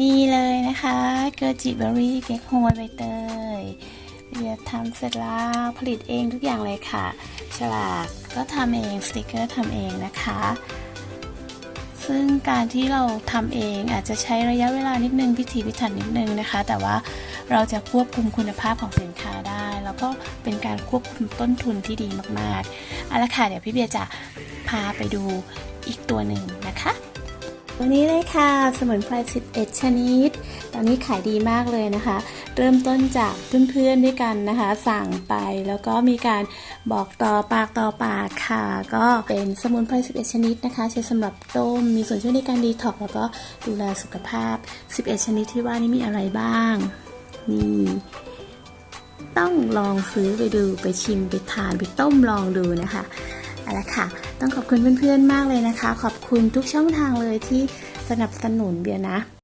นี่เลยนะคะเกอร์จิเบอรี่เก๊กฮวยใบเตยเบียร์ทำเสร็จแล้วผลิตเองทุกอย่างเลยค่ะ ฉลากก็ทำเองสติกเกอร์ทำเองนะคะ ซึ่งการที่เราทำเองอาจจะใช้ระยะเวลานิดนึงพิถีพิถันนิดนึงนะคะ แต่ว่าเราจะควบคุมคุณภาพของสินค้าได้ แล้วก็เป็นการควบคุมต้นทุนที่ดีมากๆเอาละค่ะเดี๋ยวพี่เบียร์จะพาไปดูอีกตัวหนึ่งนะคะ วันนี้เลยค่ะ สมุนไพร 11 ชนิด ตอนนี้ขายดีมากเลยนะคะ เริ่มต้นจากเพื่อนๆด้วยกันนะคะ สั่งไปแล้วก็มีการบอกต่อปากต่อปากค่ะ ก็เป็นสมุนไพร 11 ชนิดนะคะ ใช้สำหรับต้ม มีส่วนช่วยในการดีท็อกซ์แล้วก็ดูแลสุขภาพ 11 ชนิดที่ว่านี่มีอะไรบ้าง นี่ต้องลองซื้อไปดูไปชิมไปทานไปต้มลองดูนะคะ เอาละค่ะ ต้องขอบคุณเพื่อนๆมากเลยนะคะ ขอบคุณทุกช่องทางเลยที่สนับสนุนเบียร์นะ